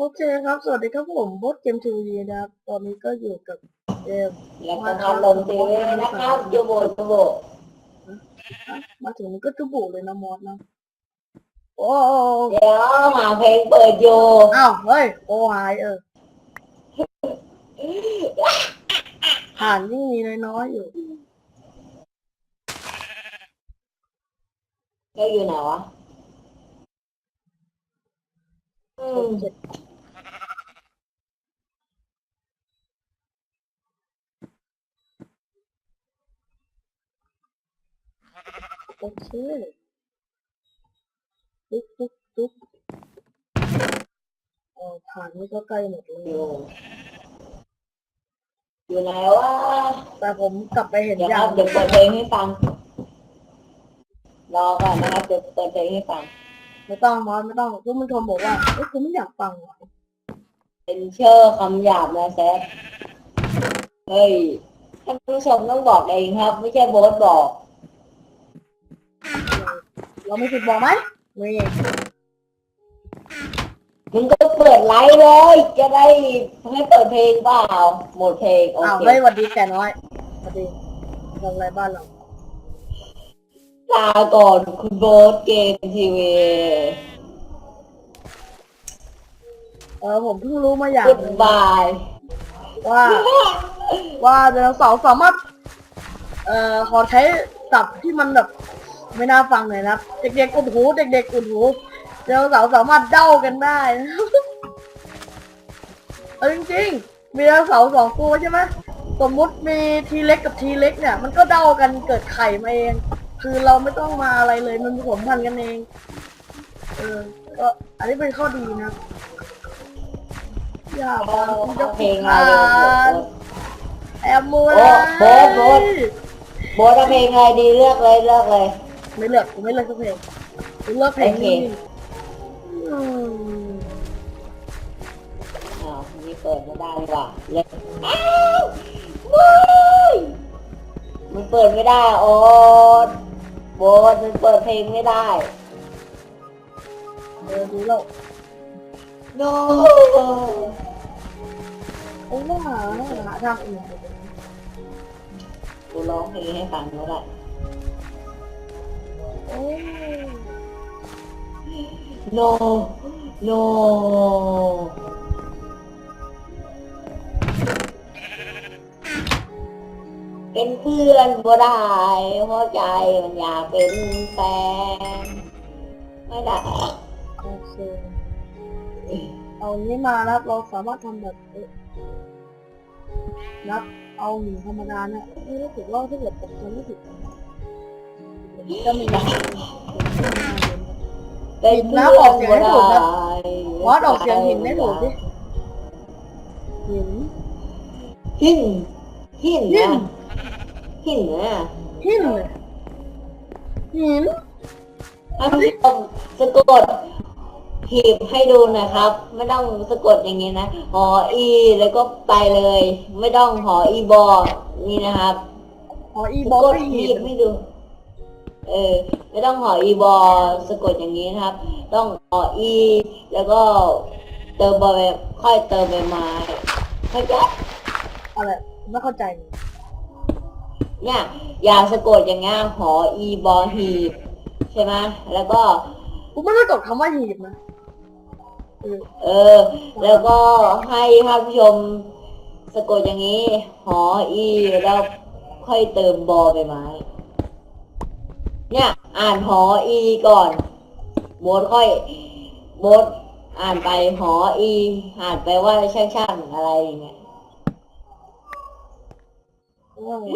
โอเคครับ สวัสดีครับผมบดเกมทีวีนะครับ ตอนนี้ก็อยู่กับเกมแล้วก็พัดลมทีวีนะครับยูโบยูโบมาถึงก็จุบุเลยนะมอสนะ โอ้เดี๋ยวหาเพลงเปิดอยู่อ้าวเฮ้ย โอ้หายเออผ่านยิ่งมีน้อยๆอยู่ก็อยู่ไหนวะอืม เจ็ดโอเคตุ๊กตุ๊กตุ๊กเออผ่านนี่ก็ใกล้หมดเลยอยู่อยู่ไหนวะแต่ผมกลับไปเห็นเดี๋ยวอคย่ารังบเดี๋ยวเปิดเพลงให้ฟัง รอก่อนนะครับเดี๋ยวเปิดเพลงให้ฟัง ไม่ต้องมอสไม่ต้องทุกมันชมบอกว่าเอ้ยคุณไม่อยากฟังเหรอเป็นเชื่อร์คำหยาบนะแซฟเฮ้ยท่านผู้ชมต้องบอกเองครับ ไม่ใช่โบ๊ทบอก เราไม่ผิดบอกไหมมีมึงก็เปิดไลฟ์เลย จะได้ให้เปิดเพลงเปล่าหมดเพลงโออ้าวเคเฮ้ยหวัดดีแก่น้อยหวัดดีทำอะไรบ้านเราลาก่อนคุณโบ๊ทเกมทีวีเออผมเพิ่งรู้มาอย่างกุดหนึงบายว่า ว่าไดโนเสาร์สามารถ เอ่อขอใช้ศัพท์ที่มันแบบ ไม่น่าฟังเลยนะเด็กๆอุดหู เด็กๆอุดหูไดโนเสาร์สามารถเด้ากันได้เออจริงๆมีไดโนเสาร์สองตัวใช่ไหมสมมุติมีทีเล็กกับทีเล็กเนี่ย มันก็เด้ากันเกิดไข่มาเอง คือเราไม่ต้องมาอะไรเลย มันผสมพันธุ์กันเอง เออ ก็อันนี้เป็นข้อดีนะอย่าบอกที่จะเพลผิงอะไรลาดีดแอมมูโอ้โบ๊ทโบ๊ทโบ๊ทเอาเพลงอะไรดีเลือกเลยเลือกเลย ไม่เลือกกูไม่เลือกสักเพลงกูเลือกเพลงโอเคนี้อืมอ้าวนี่เปิดไม่ได้ดีกว่าเลยอ้าวเว้ยมันเปิดไม่ได้โอ๊ตโบ๊ทมันเปิดเพลงไม่ได้ เออดูแล้ว no โอ้ว่าหาหาทางอื่นกูร้องเพลงให้ฟังก็ได้โอ้ no no เป็นเพื่อนบ่ได้เพราะใจมันอยากเป็นแฟนไม่ได้โอเคเอานี้มาครับเราสามารถทำแบบนับเอาหนึ่งธรรมดาเนี่ยไม่รู้สึกว่าถ้าเกิดผมจำไม่ผิดจะมีเป็นเพื่อนออกเสียงให้ถูกนะบ่ได้วอดออกเสียงหินได้ถูกดิหินหินหินหินะนหินนะหินเลยหินท่านผู้ชมสะกดหีบให้ดูหนะครับ ไม่ต้องสะกดอย่างนี้นะหออีแล้วก็ไปเลย ไม่ต้องหออีบอนี่นะครับอ๋ออีสะบอลกดอีหีหิบนให้ดู เออไม่ต้องหออีบอสะกดอย่างนี้นะครับ ต้องหออี แล้วก็เติมใบค่อยเติมใบไม้เข้าใจอะไรไม่เข้าใจเนี่ยอย่าสะกดอย่างเงี้ยหออีบอหีบใช่ไหมแล้วก็กูไม่ได้กดคำว่าหีบนะเออ แล้วก็ให้ท่านผู้ชมสะกดอย่างนี้ หออีแล้วค่อยเติมบอไปไม้ เนี่ย อ่านหออีก่อนโบทค่อยโบทอ่านไปหออี อ่านไปว่าช่างช่างๆอะไรอย่างเงี้ยว่าไง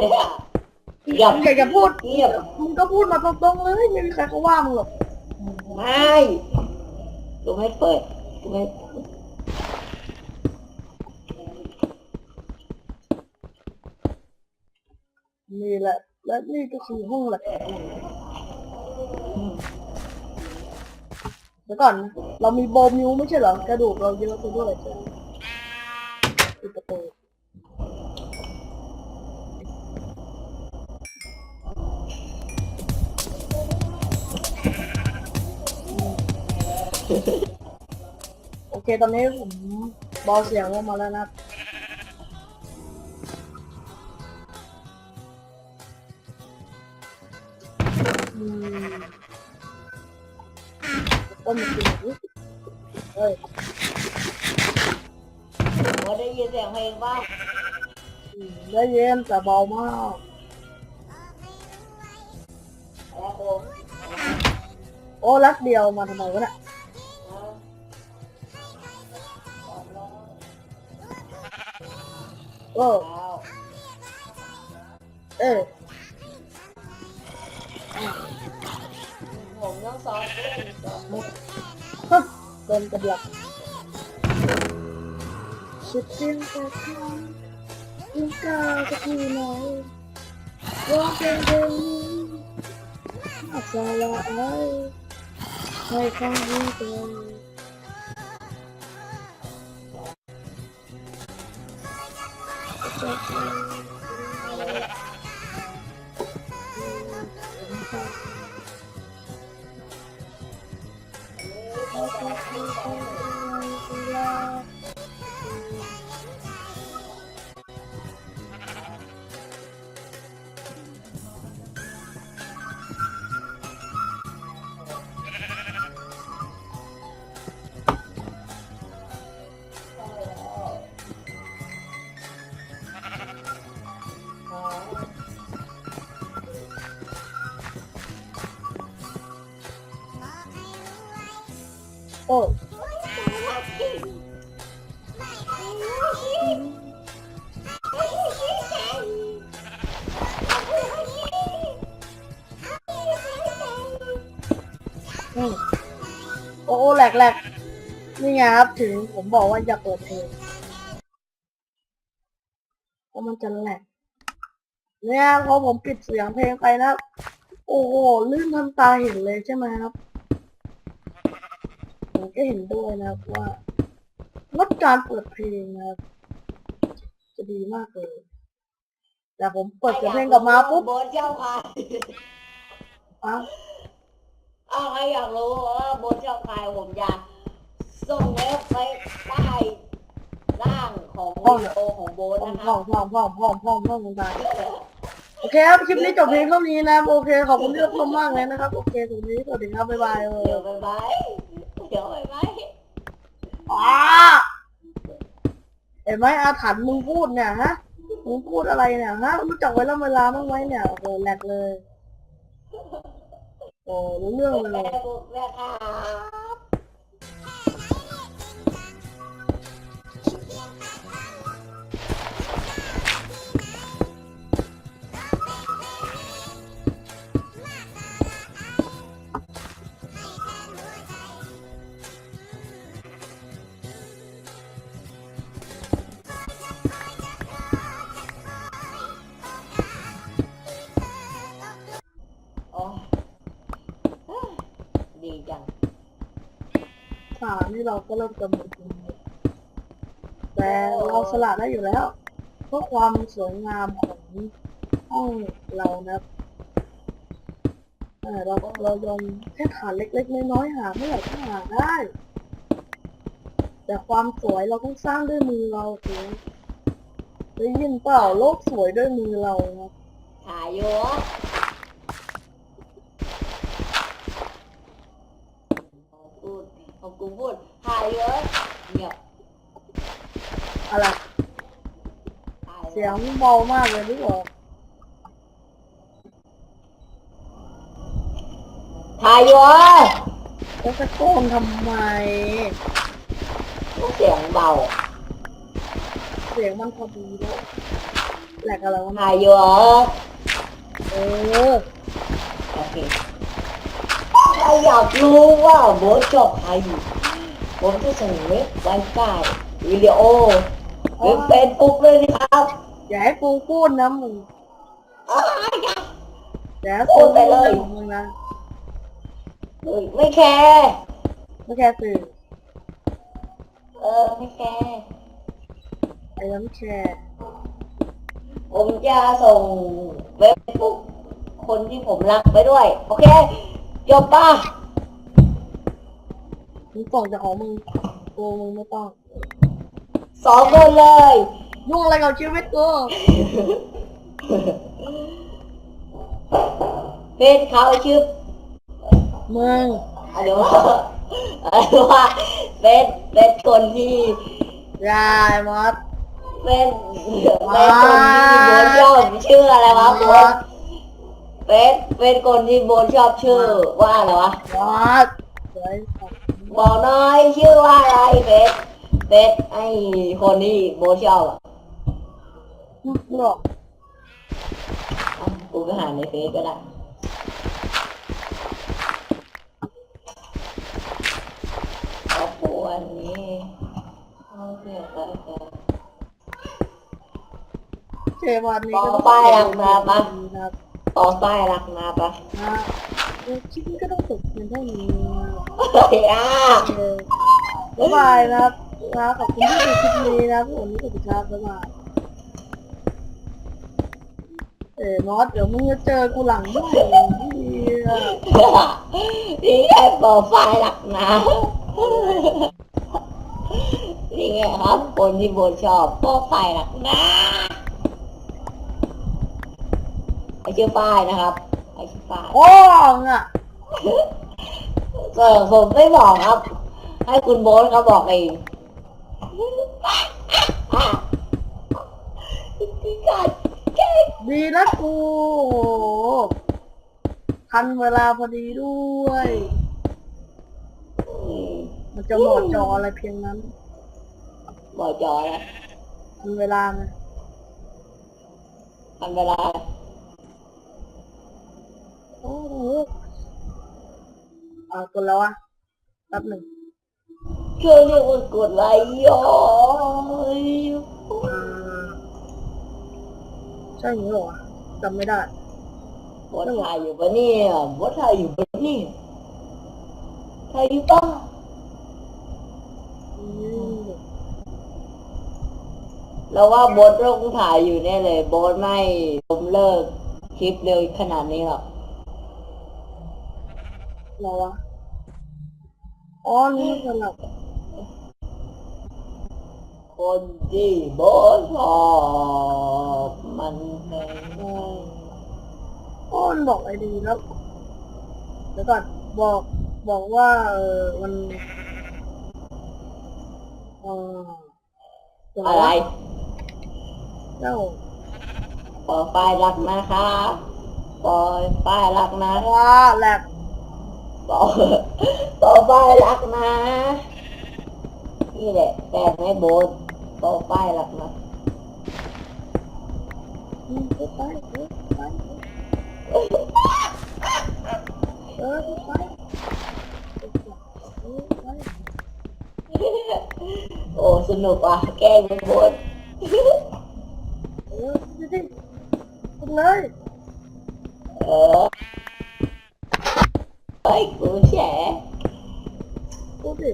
หยับอยากจะพูดเงียบมึงก็พูดมาตรงๆเลยไม่มีใครเขาว่ามึงหรอกไม่กูไม่เปิดกูไม่นี่แหละ และนี่ก็คือห้องหลักเดี๋ยวก่อน เรามีโบมิวไม่ใช่เหรอกระดูกเราเยอะไปด้วยจ้ะปิดประตูโอเคตอนนี้ผมบาเสียงลงมาแล้วนะครับอืม ต้นจริงเฮ้ยโบทได้ยินเสียงเพลงบ้างอืม ได้เย็นแต่เบามากแล้ว โอ้โอ้แหลกแหลกนี่ไงครับถึงผมบอกว่าอย่าเปิดเพลงเพราะมันจะแหลกเนี่ยพอผมปิดเสียงเพลงไปนะครับโอ้โหลื่นทันตาเห็นเลยใช่ไหมครับ ผมก็เห็นด้วยนะครับว่างดการเปิดเพลงนะครับจะดีมากเลย แต่ผมเปิดเสียงเพลงกลับมาปุ๊บโบทเจ้าใครอ้าวอ้าวใครอยากรู้ว่าโบทเจ้าใครผมอยากส่งเว็บไปใต้ร่างของวิดีโอของโบทพ่อมนะคพ่รัอบมพ่อมพ่อมพ่อมพ่อมพ่อมคุณตาโอเคครับคลิปนี้จบเพียงเท่านี้นะครับโอเคขอบคุณที่รับชมมากเลยนะครับ โอเคสวัสดีสวัสดีครับบ๊ายบายเอเดี๋ยวอไปไหมเดี๋ยวไปไหม อ้าเห็นไหมอาถรรพ์มึงพูดเนี่ยฮะ มึงพูดอะไรเนี่ยฮะ รู้จักเวลาเวลาบ้างไหมเนี่ยโอ้โหแหลกเลย โอ้รู้เรื่องเลแม่ยบุกแม่ครับ นี่เราก็เริ่มกำหนดแต่เราสละได้อยู่แล้วเพื่อความสวยงามของห้องเรานะครับเราเรายอมแค่ฐานเล็กๆน้อยๆหาไม่ไหร่ก็หาได้ แต่ความสวยเราต้องสร้างด้วยมือเราเองได้ยินเปล่าโลกสวยด้วยมือเรานะถ่ายอยู่พูดของกูพูดถ่ายเยอะเงียบ อะไร ถ่าย เสียงเบามากเลยลูกบอกถ่ายอยู่แล้วจะโกนทำไม เสียงเบาเสียงมันพอดีด้วยแหลกอะไรวะถ่ายอยู่เออโอเคถ้าอยากรู้ว่าโบทชอบใครผมจะส่งเว็บไว้ใต้วิดีโอ เว็บเฟซบุ๊กเลยนะครับอย่าให้กูพูดนะมึงอ้าวอย่าอย่าให้กูพูดเรื่องของมึงนะเฮ้ยไม่แคร์ไม่แค่สื่อเออไม่แคร์ไอ้น้ำแชร์ผมจะส่งเว็บบุ๊กคนที่ผมรักไปด้วย โอเคจบป่ะมึงส่งจากของมึงกูมึงไม่ต้อง สองคนเลย ยุ่งอะไรกับชีวิตกูเฟซเขาชื่อมึงอะไรวะอะไรวะเฟซเฟซคนที่ยายมอสเฟซเฟซคนที่โบนชอบชื่ออะไรวะโบนเฟซเฟซคนที่โบนชอบชื่อว่าอะไรวะมอสสวยสัตว์บอกหน่อยชื่อว่าอะไรเฟซ เฟซไอคนที่โบนชอบอะหรอกอะกูไปหาในเฟซก็ได้ ขอบคุณนี้โอเคโอเคเชวันนี้ก็ต่อไปหลังมาปะครับต่อไปรักมาปะนะเออคลิปนี้ก็ต้องจบเพียงเท่านี้เฮ้ยอะ เออบ๊ายบายนะครับ นะขอบคุณที่ดูคลิปนี้นะครับผมนี่สวัสดีครับบ๊ายบายเออมอสเดี๋ยวมึงจะเจอกูหลังด้วยนี่ไงโปรไฟล์หลักนะนี่ไงครับ คนที่โบชอบโปรไฟล์หลักนะไอชื่อป้ายนะครับไอชื่อป้ายโอ้งอะก็ผมไม่บอกครับ ให้คุณโบสเขาบอกเอง ที่กัดแกล้งดีนะกูโอ้โหทันเวลาพอดีด้วยอืมมันจะหมดจออะไรเพียงนั้นบอกจอนะทันเวลาไงทันเวลา โอ้โหเอากดแล้ววะแป๊บหนึ่งช่วยเรียกว่ากดไลค์ย่อยอ่า ใช่อย่างนี้เหรอวะจำไม่ได้บดถ่ายอยู่ปะเนี่ยบดถ่ายอยู่ปะเนี่ยถ่ายอยู่ปะอืมเราว่าบดต้องถ่ายอยู่แน่เลยบดไม่ผมเลิกคลิปเร็วขนาดนี้หรอกเหรอวะอ๋อนี่มันสลับ คนที่บดชอบมันเป็นอ๋ออ๋อมันบอกไอดีแล้วเดี๋ยวก่อนบอกบอกว่า เออมันเออเดี๋ยวอะไรเจ้าปล่อยไฟล์รักนะครับปล่อยไฟล์รักนะว้าแหลก ปล่อยปล่อยไฟล์รักนะ นี่แหละแต่ไม่โบดปล่อยไฟล์รักนะอืมไปไปไปเออไปโอ้สนุกว่ะแกล้งไม่โบดเออดิดิไปเลยเออไอ้ยกูแฉ ดูดิ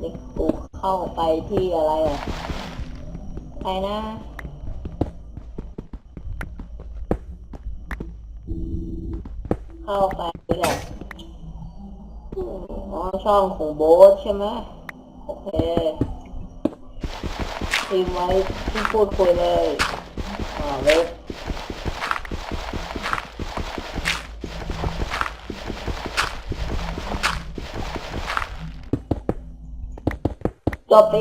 นี่กู เข้าไปที่อะไรอะใครนะเข้าไปที่ไหนอ๋อช่องของโบ๊ทใช่ไหมโอเคพิมไว้ที่พูดคุยเลยอ่าเว็บ จบไป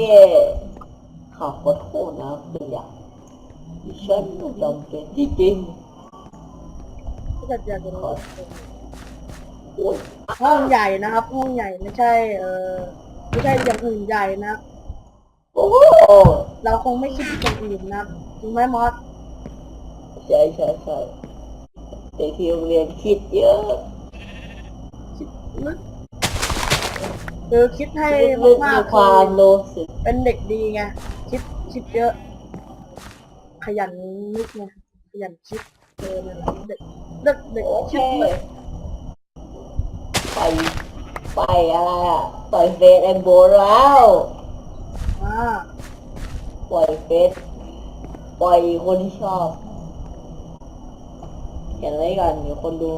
ขอขอโทษนะเป็นอย่างดิฉันจำเป็นจริงก็จะอยากจะรู้ๆโอ้ยห้องใหญ่นะครับห้องใหญ่ไม่ใช่ เออไม่ใช่อย่างอื่นใหญ่นะ โอ้โหเราคงไม่คิดอย่างอื่นนะครับจริงไหมมอสใช่ใช่ใช่แต่ที่โรงเรียนคิดเยอะ คิดลึก คือคิดให้ลึกๆมามีกๆความคือรู้สึกเป็นเด็กดีไงคิดคิดเยอะ ขยันนึกไงขยันคิดเออนั่นแหละเด็กเด็กเด็กโอเคคิดลึกไปไปอะไรอะปล่อยเฟซแอมโบแล้วอ่าปล่อยเฟซปล่อยคนที่ชอบเขียนไว้ก่อนเดี๋ยวคนดู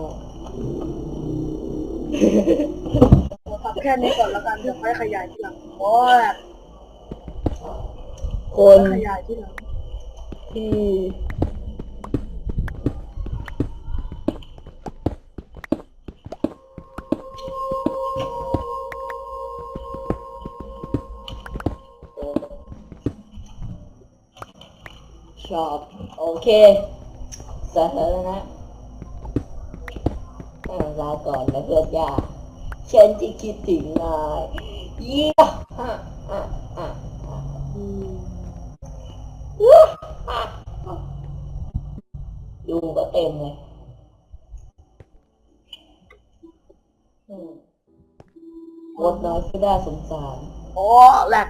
แค่นี้ก่อนแล้วกันเดี๋ยวค่อยขยายทีหลังโอ้ยคนขยายทีหลังที่ชอบ โอเคสาธารณะอ่าลาก่อนนะเพื่อนยา ฉันจะคิดถึงนายเยี่ยอะอะอะอะอืมยุงก็เต็มเลยอืมโคตรน้อยก็ได้สงสาร โอ้แหลก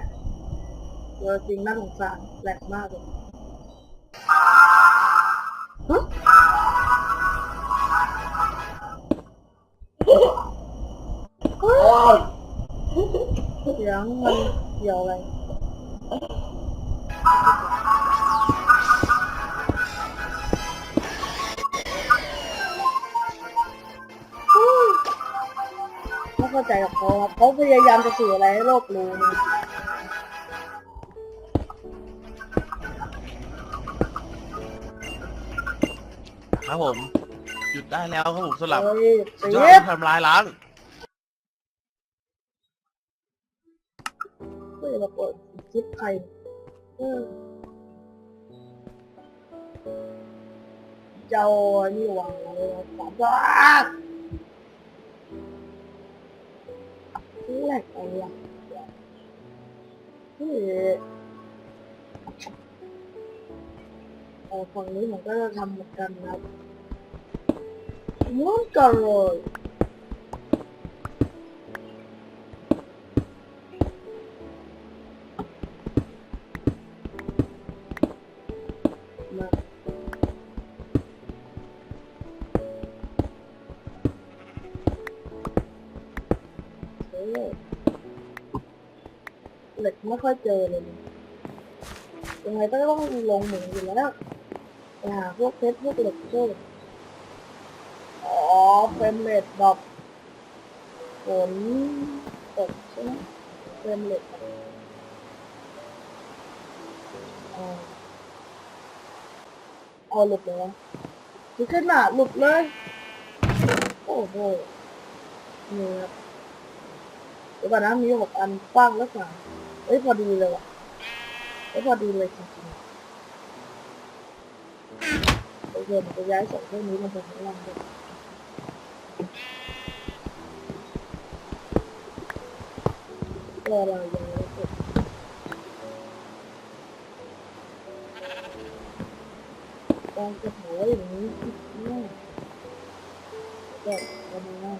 เจอจริงน่าสงสารแหลกมากเลย เสียงมันเกี่ยวอะไรไม่เข้าใจกับเขาครับเขาพยายามจะสื่ออะไรให้โลกรู้นะครับผม หยุดได้แล้วครับผมสลับเฮ้ยเสีย ยอดทำลายล้าง เฮ้ยเราเปิดคลิปใครเออเจ้านี่วังเลยสามบ้านแหลกอะไรอะเฮ้ยเออฝั่งนี้มันก็จะทำเหมือนกันนะครับเหมือนกันเลย ไม่ค่อยเจอเลยยังไงก็ต้องลงเหมือนอยู่แล้วไปหาพวกเพชรพวกเหล็กเพิ่มอ๋อเฟรมเรทดรอปฝนตกใช่ไหมเฟรมเรทดรอปอ่าเอาหลุดเลยวะดูขึ้นมาหลุดเลย โอ้โหนี่ครับเดี๋ยวก่อนนะมีหกอันกว้างแล้วสาม เอ้ยพอดีเลยว่ะเอ้ยพอดีเลยจริงๆโอเคมันจะย้ายสองเครื่องนี้ลงไปข้างล่างด้วยก็เรายังไม่เสร็จการจะหาไว้อย่างนี้เนี่ยก็กเอามา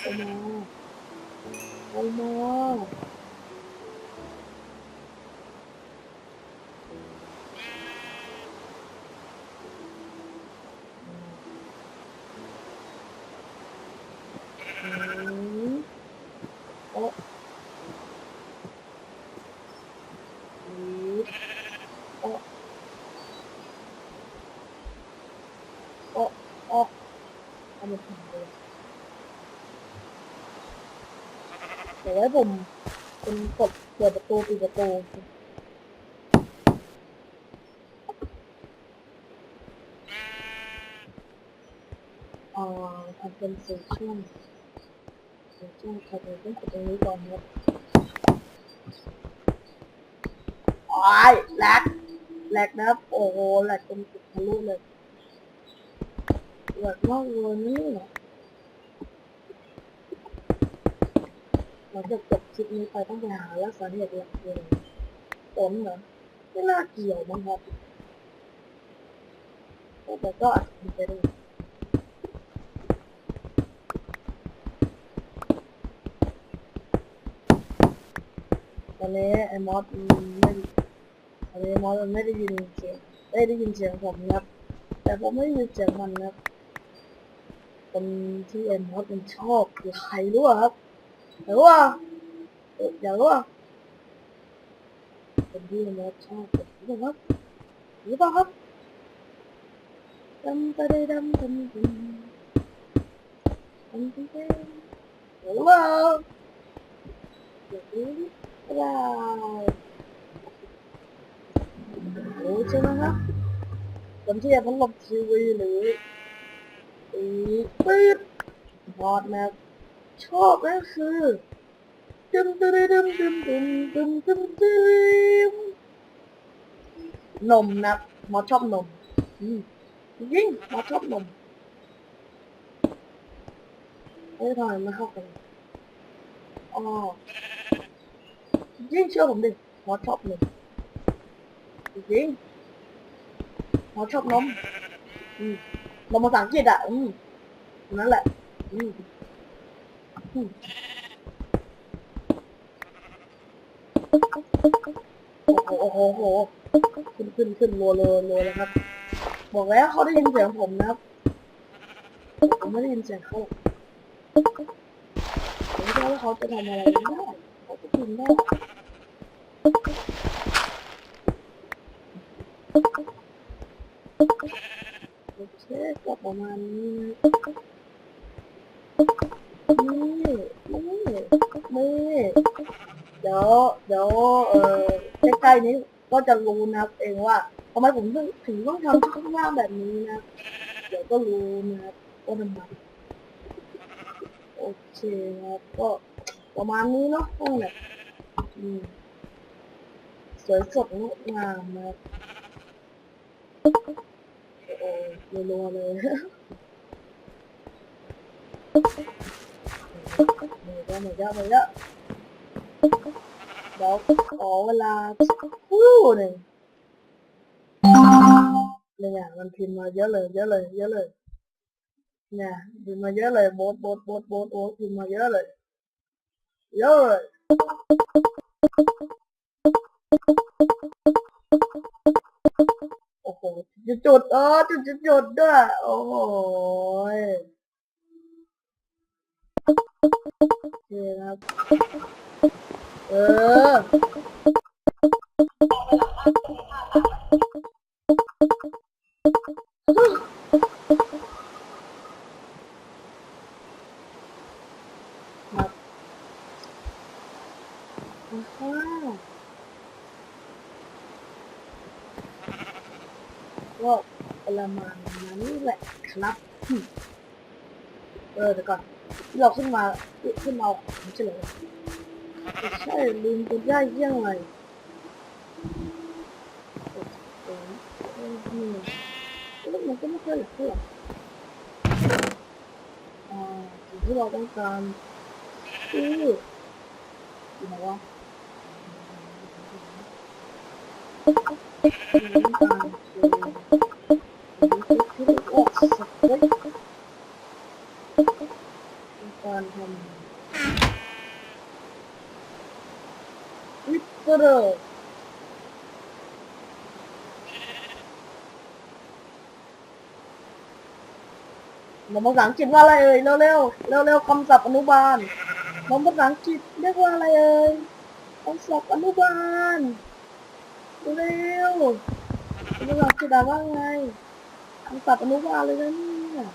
เอามาเอามาอืมโอ๊ะอืมโอ๊ะโอ๊ะโอ๊ะเอามาทำเลย เดี๋ยวไว้ผมเป็นกดเปิดประตูปิดประตู อ่าทำเป็นสี่ช่วงสี่ช่วงใครจะต้องกดตรงนี้ก่อนครับโอ้ยแลกแลกนะครับ โอ้โหแลกเป็นจุดทะลุเลยแหลกมากเลยเนี่ ยหลังจากจบคลิปนี้ไปต้องไปหาและสาเหตุหลักคืออะไรฝนเหรอไม่น่าเกี่ยวมั้งครับแต่ก็อาจจะเป็นไปได้ตอนนี้ไอ้มอสไม่ตอนนี้มอสมันไม่ได้ยินเสียงได้ได้ยินเสียงผมครับ แต่ผมไม่ได้ยินเสียงมันครับคนที่ไอ้มอสมันชอบคือใครรู้ครับ Đúng không? Đúng, đúng không? Mình đi là một trong một cái góc. Đúng không? Tâm ta đây đâm tâm tâm. Tâm tâm tâm. Đúng không? Đúng. là Đúng chưa nó? Tấm chứ em vẫn lọc CV nữa. Ý, bít. Ngọt nè. ชอบก็คือดึมดึมดึมดึมดึมดึมดึมดึมนมนะหมอชอบนมยิ่งหมอชอบนมเอ้ยทำไมไม่เข้ากันอ๋อยิ่งเชื่อผมดิหมอชอบนมจริงหมอชอบนมอืมนมภาษาอังกฤษอะอืมนั่นแหละ อืม โอ้โหโอ้โหโอ้โหขึ้นขึ้นขึ้นรัวเลยรัวแล้วครับ บอกแล้วเขาได้ยินเสียงผมนะครับ ผมไม่ได้ยินเสียงเขาผมไม่รู้ว่าเขาจะทำอะไรได้เขาจะกินได้โอเคก็ประมาณนี้นะ ดี๋ยวเดี๋ยวเออใกล้ๆนี้ก็จะรู้นะครับ เองว่าทำไมผมถึงถึงต้องทำชุดข้างล่างแบบนี้นะเดี๋ยวก็รู้นะครับว่าทำไมโอเคครับก็ประมาณนี้เนาะห้องเนี่ยอืมสวยสดงดงามนะครับโอ้โหรัวๆเลยเหนื่อยแล้วเหนื่อยแล้วเหนื่อยแล้ว เดี๋ยวขอเวลาสักครู่หนึ่งเนี่ยมันพิมพ์มาเยอะเลย เยอะเลย เยอะเลย เนี่ยพิมพ์มาเยอะเลยโบทโบทโบทโบทโอ้พิมพ์มาเยอะเลย เยอะเลยโอ้โหจุดจุดเออจุดจุดจุดด้วย โอ้โหยโอเคครับ เออครับอ้าวก็ประมาณนั้นแหละครับ เออเดี๋ยวก่อน เราขึ้นมาขึ้นมาเอาของเฉลย Hayır lindireceğiz yanlayın. Oğlum ne demek öyle şey? Aa, sizi adam kan. İyi. Ne var? เราภาษาอังกฤษว่าอะไรเอ่ยเร็วเร็วเร็วเร็วๆคำศัพท์อนุบาลเราภาษาอังกฤษเรียกว่าอะไรเอ่ยคำศัพท์อนุบาลเร็วภาษาอังกฤษว่าไงคำศัพท์อนุบาลเลยนะเนี่ย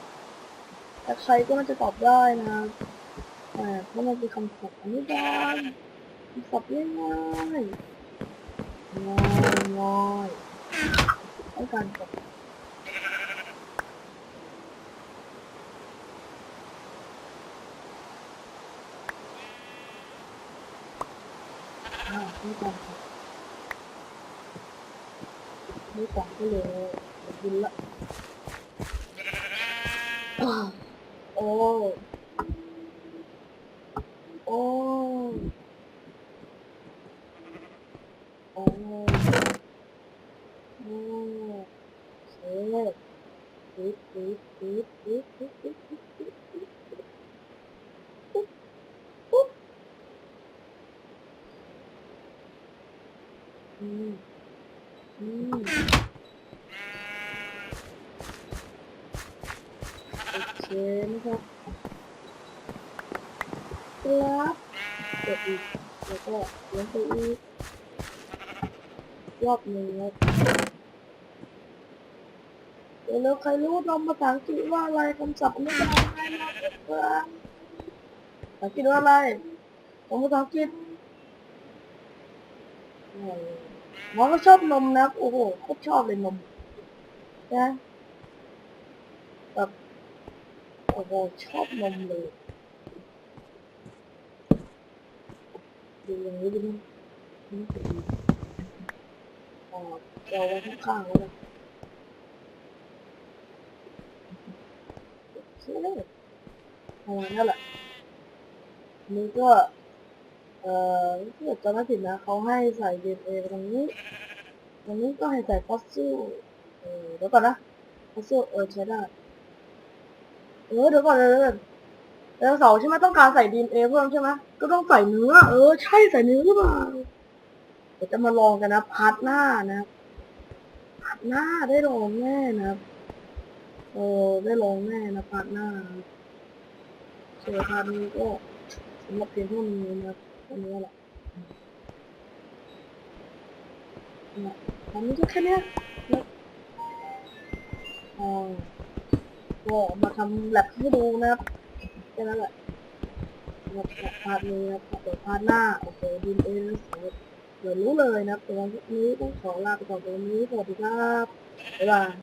แต่ใครก็น่าจะตอบได้นะแต่เพราะมันเป็นคำศัพท์อนุบาลคำศัพท์ง่ายง่ายๆง่ายง่ายๆต้องการตอ ไม่ก่องครับไม่ตอนก็เลยกินละ ครับกดอีกแล้วก็เลี้ยงไปอีกรอบหนึ่งครับเดี๋ยวแล้วใครรู้นำภาษาอังกฤษว่าอะไรคำศัพท์ไม่ได้ง่ายมากเลยครับภาษาอังกฤษว่าอะไรคำภาษาอังกฤษโอ้หมอก็ชอบนมนะโอ้โหโคตรชอบเลยนมนะแบบโอ้โหชอบนมเลย ดูอย่างนี้ดิมันนี่คือดีอ๋อเอาไว้ข้างๆแล้วกันอเคประมาณนั่นแหละนี่ก็ เอ่อถ้าเกิดจำไม่ผิดนะเขาให้ใส่ DNA ไปตรงนี้ตรงนี้ก็ให้ใส่ฟอสซิลเออเดี๋ยวก่อนนะฟอสซิลเออใช้ได้เออเดี๋ยวก่อนเดี๋ยวก่อน ไดโนเสาร์ใช่ไหมต้องการใส่ DNA เพิ่มใช่ไหมก็ต้องใส่เนื้อ เออ ใช่ใส่เนื้อหรือเปล่าเดี๋ยวจะมาลองกันนะพาร์ทหน้านะครับพาร์ทหน้าได้ลองแน่นะเออได้ลองแน่นะพาร์ทหน้าส่วนพาร์ทนี้ก็สำหรับเพียงเท่านี้นะอันนี้แหละเนี่ยอันนี้ก็แค่เนี้ยนะอ่าก็มาทำแลบให้ดูนะครับ แค่นั้นแหละสำหรับพาร์ทนี้นะครับเดี๋ยวพาร์ทหน้าโอเคดินเองเดี๋ยวรู้เลยนะครับแต่วันนี้ต้องขอลาไปก่อนตรงนี้สวัสดีครับบ๊ายบาย